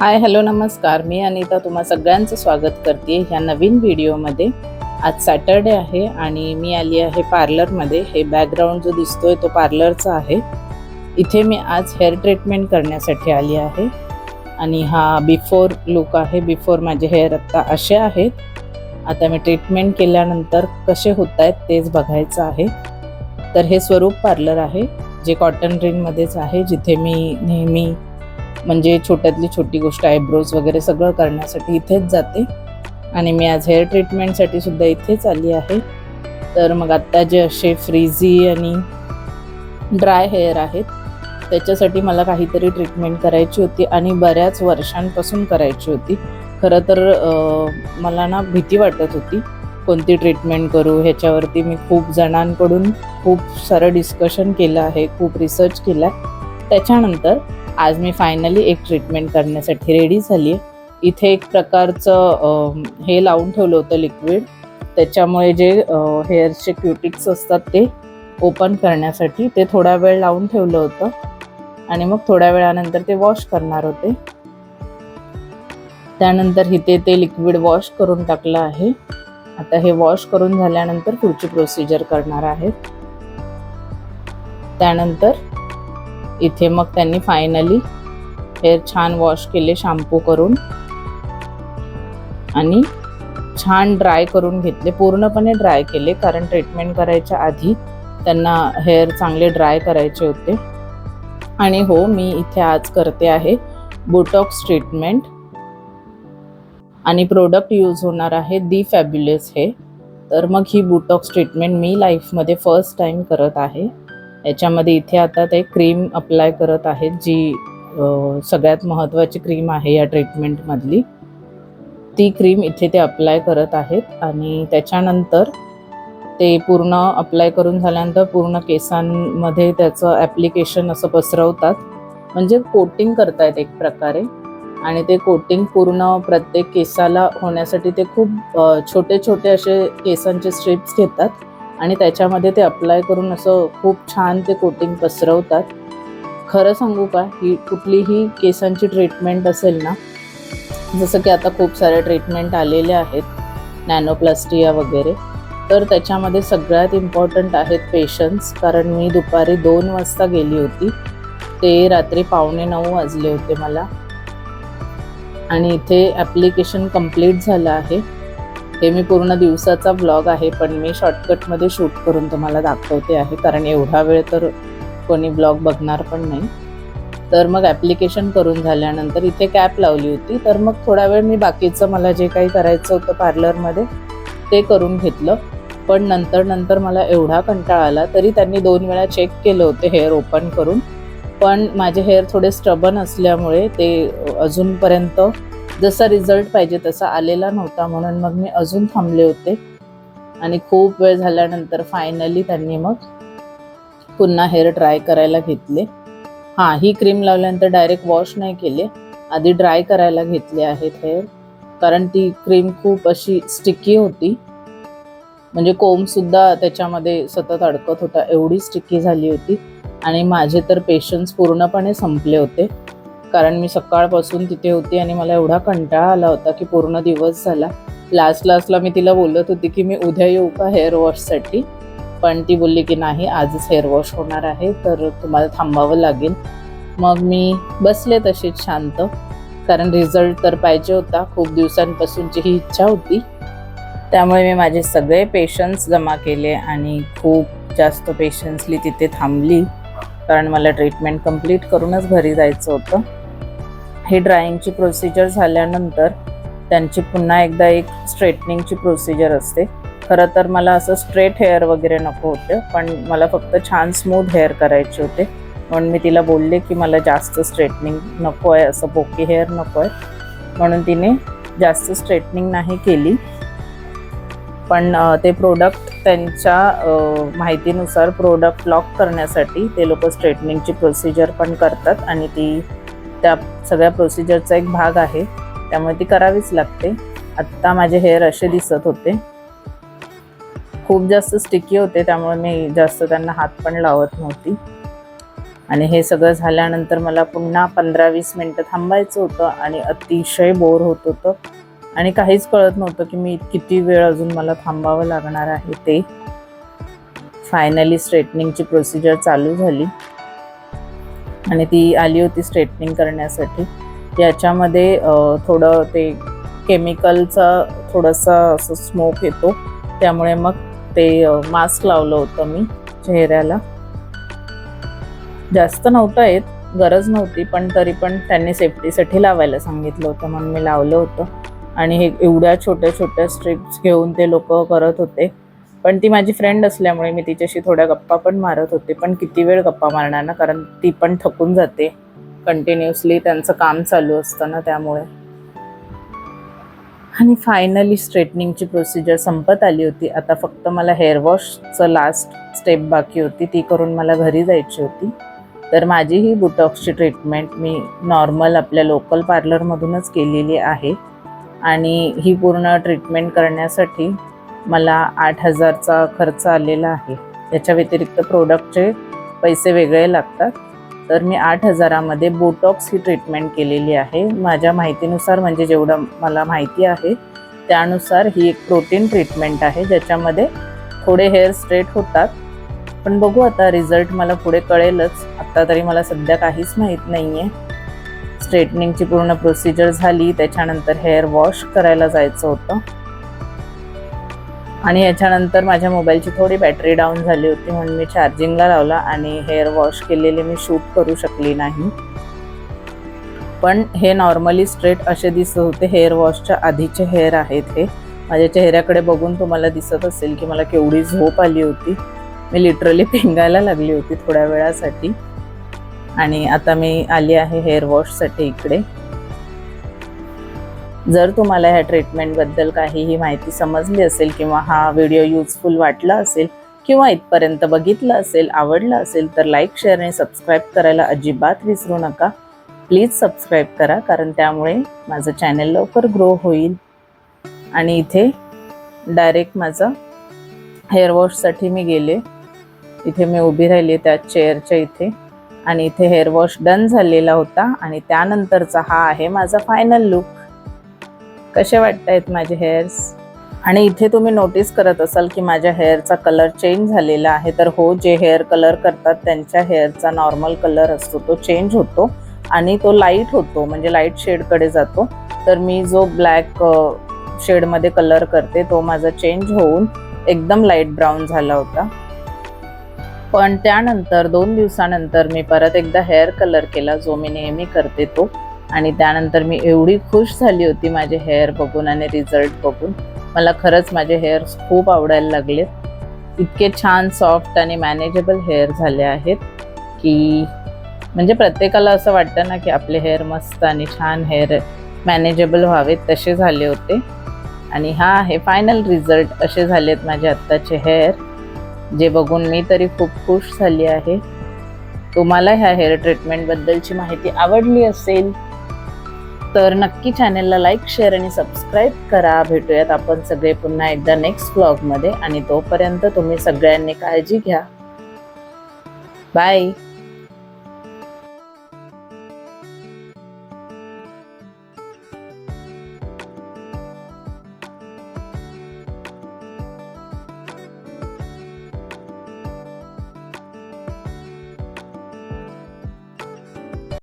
Hi hello नमस्कार. मी अनिता तुम्हा सगळ्यांचं स्वागत करते ह्या नवीन व्हिडिओमध्ये. आज सॅटरडे आहे आणि मी आली आहे पार्लरमध्ये हे बॅकग्राऊंड जो दिसतोय तो पार्लरचा आहे. इथे मी आज हेअर ट्रीटमेंट करण्यासाठी आली आहे. आणि हा बिफोर लुक आहे. बिफोर माझे हेअर आत्ता असे आहेत. आता मी ट्रीटमेंट केल्यानंतर कसे होत आहेत तेच बघायचं आहे. तर हे स्वरूप पार्लर आहे जे कॉटन रिंगमध्येच आहे जिथे मी नेहमी म्हणजे छोट्यातली छोटी गोष्ट आयब्रोज वगैरे सगळं करण्यासाठी इथेच जाते. आणि मी आज हेअर ट्रीटमेंटसाठी सुद्धा इथेच आली आहे. तर मग आत्ता जे असे फ्रीझी आणि ड्राय हेअर आहेत त्याच्यासाठी मला काहीतरी ट्रीटमेंट करायची होती आणि बऱ्याच वर्षांपासून करायची होती. खरं तर मला ना भीती वाटत होती कोणती ट्रीटमेंट करू? ह्याच्यावरती मी खूप जणांकडून खूप सारं डिस्कशन केलं आहे खूप रिसर्च केला त्याच्यानंतर आज मी फायनली एक ट्रीटमेंट करण्यासाठी रेडी झाली आहे इथे एक प्रकारचं हे लावून ठेवलं होतं लिक्विड त्याच्यामुळे जे हेअरचे क्युटिक्स असतात ते ओपन करण्यासाठी ते थोडा वेळ लावून ठेवलं होतं. आणि मग थोड्या वेळानंतर ते वॉश करणार होते. त्यानंतर इथे ते लिक्विड वॉश करून टाकलं आहे. आता हे वॉश करून झाल्यानंतर पुढची प्रोसिजर करणार आहेत त्यानंतर इथे मग त्यांनी फायनली हेअर छान वॉश केले शॅम्पू करून. आणि छान ड्राय करून घेतले पूर्णपणे ड्राय केले कारण ट्रीटमेंट करायच्या आधी त्यांना हेअर चांगले ड्राय करायचे होते. आणि हो मी इथे आज करते आहे बोटॉक्स ट्रीटमेंट आणि प्रोडक्ट यूज होणार आहे दी फॅब्युलस हे. तर मग ही बुटॉक्स ट्रीटमेंट मी लाईफमध्ये फर्स्ट टाईम करत आहे. याच्यामध्ये इथे आता ते क्रीम अप्लाय करत आहेत जी सगळ्यात महत्त्वाची क्रीम आहे या ट्रीटमेंटमधली ती क्रीम इथे ते अप्लाय करत आहेत आणि त्याच्यानंतर ते पूर्ण अप्लाय करून झाल्यानंतर पूर्ण केसांमध्ये त्याचं ॲप्लिकेशन असं पसरवतात. म्हणजे कोटिंग करतायत एक प्रकारे. आणि ते कोटिंग पूर्ण प्रत्येक केसाला होण्यासाठी ते खूप छोटे छोटे असे केसांचे स्ट्रिप्स घेतात. आणि त्याच्यामध्ये ते अप्लाय करून असं खूप छान ते कोटिंग पसरवतात. खरं सांगू का ही कुठलीही केसांची ट्रीटमेंट असेल ना जसं की आता खूप साऱ्या ट्रीटमेंट आलेल्या आहेत नॅनोप्लास्टिया वगैरे तर त्याच्यामध्ये सगळ्यात इम्पॉर्टंट आहेत पेशन्स कारण मी दुपारी दोन वाजता गेली होती. ते रात्री पावणे नऊ वाजले होते मला. आणि इथे ॲप्लिकेशन कंप्लीट झालं आहे. हे मी पूर्ण दिवसाचा ब्लॉग आहे पण मी शॉर्टकटमध्ये शूट करून तुम्हाला दाखवते आहे कारण एवढा वेळ तर कोणी ब्लॉग बघणार पण नाही. तर मग ॲप्लिकेशन करून झाल्यानंतर इथे कॅप लावली होती तर मग थोडा वेळ मी बाकीचं मला जे काही करायचं होतं पार्लरमध्ये ते करून घेतलं. पण नंतर नंतर मला एवढा कंटाळा आला तरी त्यांनी दोन वेळा चेक केलं होते हेअर ओपन करून. पण माझे हेअर थोडे स्ट्रबन असल्यामुळे ते अजूनपर्यंत जसा रिझल्ट पाहिजे तसा आलेला नव्हता म्हणून मग मी अजून थांबले होते. आणि खूप वेळ झाल्यानंतर फायनली त्यांनी मग पुन्हा हेअर ड्राय करायला घेतले. हां ही क्रीम लावल्यानंतर डायरेक्ट वॉश नाही केले. आधी ड्राय करायला घेतले आहेत हेअर कारण ती क्रीम खूप अशी स्टिकी होती. म्हणजे कोंबसुद्धा त्याच्यामध्ये सतत अडकत होता. एवढी स्टिकी झाली होती. आणि माझे तर पेशन्स पूर्णपणे संपले होते. कारण मी सकाळपासून तिथे होती आणि मला एवढा कंटाळा आला होता की पूर्ण दिवस झाला. लास्ट लास्टला मी तिला बोलत होती की मी उद्या येऊ का हेअर वॉशसाठी पण ती बोलली की नाही आजच हेअर वॉश होणार आहे तर तुम्हाला थांबावं लागेल. मग मी बसले तशीच शांत. कारण रिझल्ट तर पाहिजे होता खूप दिवसांपासूनची ही इच्छा होती. त्यामुळे मी माझे सगळे पेशन्स जमा केले आणि खूप जास्त पेशन्सली तिथे थांबली. कारण मला ट्रीटमेंट कंप्लीट करूनच घरी जायचं होतं. हे ड्रायिंगची प्रोसिजर झाल्यानंतर त्यांची पुन्हा एकदा एक स्ट्रेटनिंगची प्रोसिजर असते. खरं तर मला असं स्ट्रेट हेअर वगैरे नको होते पण मला फक्त छान स्मूथ हेअर करायचे होते. म्हणून मी तिला बोलले की मला जास्त स्ट्रेटनिंग नको आहे असं बोकी हेअर नको आहे. म्हणून तिने जास्त स्ट्रेटनिंग नाही केली. पण ते प्रोडक्ट त्यांच्या माहितीनुसार प्रोडक्ट लॉक करण्यासाठी ते लोक स्ट्रेटनिंगची प्रोसिजर पण करतात आणि ती त्या सगळ्या प्रोसिजरचा एक भाग आहे. त्यामुळे ती करावीच लागते. आत्ता माझे हेअर असे दिसत होते. खूप जास्त स्टिकी होते त्यामुळे मी जास्त त्यांना हात पण लावत नव्हती. आणि हे सगळं झाल्यानंतर मला पुन्हा पंधरा वीस मिनटं थांबायचं होतं आणि अतिशय बोर होत होतं. आणि काहीच कळत नव्हतं की मी किती वेळ अजून मला थांबावं लागणार आहे ते. फायनली स्ट्रेटनिंगची प्रोसिजर चालू झाली. आणि ती आली होती स्ट्रेटनिंग करण्यासाठी. याच्यामध्ये थोडं ते केमिकलचा थोडासा असं स्मोक येतो. त्यामुळे मग ते मास्क लावलं होतं मी चेहऱ्याला. जास्त नव्हतं येत गरज नव्हती पण तरी पण त्यांनी सेफ्टीसाठी लावायला सांगितलं होतं. म्हणून मी लावलं होतं. आणि हे एवढ्या छोट्या छोट्या स्ट्रिप्स घेऊन ते लोक करत होते. पण ती माझी फ्रेंड असल्यामुळे मी तिच्याशी थोड्या गप्पा पण मारत होते पण किती वेळ गप्पा मारणार ना? कारण ती पण थकून जाते. कंटिन्युअसली त्यांचं काम चालू असतं ना त्यामुळे. आणि फायनली स्ट्रेटनिंगची प्रोसिजर संपत आली होती. आता फक्त मला हेअर वॉशचं लास्ट स्टेप बाकी होती. ती करून मला घरी जायची होती. तर माझी ही बुटॉक्सची ट्रीटमेंट मी नॉर्मल आपल्या लोकल पार्लरमधूनच केलेली आहे. आणि ही पूर्ण ट्रीटमेंट करण्यासाठी मला आठ हजारचा खर्च आलेला आहे. याच्या व्यतिरिक्त प्रोडक्टचे पैसे वेगळे लागतात. तर मी आठ हजारामध्ये बोटॉक्स ही ट्रीटमेंट केलेली आहे. माझ्या माहितीनुसार म्हणजे जेवढं मला माहिती आहे त्यानुसार ही एक प्रोटीन ट्रीटमेंट आहे ज्याच्यामध्ये थोडे हेअर स्ट्रेट होतात. पण बघू आता रिझल्ट मला पुढे कळेलच. आत्ता तरी मला सध्या काहीच माहीत नाही आहे स्ट्रेटनिंगची पूर्ण प्रोसिजर झाली. त्याच्यानंतर हेअर वॉश करायला जायचं होतं. आणि याच्यानंतर माझ्या मोबाईलची थोडी बॅटरी डाऊन झाली होती म्हणून मी चार्जिंगला लावला आणि हेअर वॉश केलेले मी शूट करू शकली नाही. पण हे नॉर्मली स्ट्रेट असे दिसत होते. हेअर वॉशच्या आधीचे हेअर आहेत हे. माझ्या चेहऱ्याकडे बघून तुम्हाला दिसत असेल की मला केवढी झोप आली होती. मी लिटरली पिंगायला लागली होती थोड्या वेळासाठी. आणि आता मी आली आहे हेअर वॉशसाठी इकडे. जर तुम्हाला ह्या ट्रीटमेंटबद्दल काहीही माहिती समजली असेल किंवा हा व्हिडिओ यूजफुल वाटला असेल किंवा इथपर्यंत बघितलं असेल आवडलं असेल तर लाईक शेअर आणि सबस्क्राईब करायला अजिबात विसरू नका. प्लीज सबस्क्राईब करा कारण त्यामुळे माझं चॅनल लवकर ग्रो होईल. आणि इथे डायरेक्ट माझं हेअर वॉशसाठी मी गेले. इथे मी उभी राहिली त्या चेअरच्या इथे. आणि इथे हेअर वॉश डन झालेला होता आणि त्यानंतरचा हा आहे माझा फायनल लुक कसे वाटत आहेत माझे हेअर्स आणि इथे तुम्ही नोटीस करत असाल की माझ्या हेअरचा कलर चेंज झालेला आहे. तर हो जे हेअर कलर करतात त्यांच्या हेअरचा नॉर्मल कलर असतो. तो चेंज होतो आणि तो लाइट होतो म्हणजे लाइट शेडकडे जातो. तर मी जो ब्लॅक शेडमध्ये कलर करते तो माझा चेंज होऊन एकदम लाइट ब्राऊन झाला होता. पण त्यानंतर दोन दिवसानंतर मी परत एकदा हेअर कलर केला जो मी नेहमी करते तो. आणि त्यानंतर मी एवढी खुश झाली होती माझे हेअर बघून आणि रिझल्ट बघून. मला खरंच माझे हेअर्स खूप आवडायला लागलेत इतके छान सॉफ्ट आणि मॅनेजेबल हेअर झाले आहेत की म्हणजे प्रत्येकाला असं वाटतं ना की आपले हेअर मस्त आणि छान हेअर मॅनेजेबल व्हावेत तसे झाले होते. आणि हा आहे फायनल रिझल्ट असे झालेत माझे आत्ताचे हेअर जे बघून मी तरी खूप खुश झाली आहे. तुम्हाला ह्या हेअर ट्रीटमेंटबद्दलची माहिती आवडली असेल तर नक्की चॅनेलला लाईक शेअर आणि सबस्क्राईब करा. भेटूयात आपण सगळे पुन्हा एकदा नेक्स्ट ब्लॉगमध्ये आणि तोपर्यंत तुम्ही सगळ्यांनी काळजी घ्या. बाय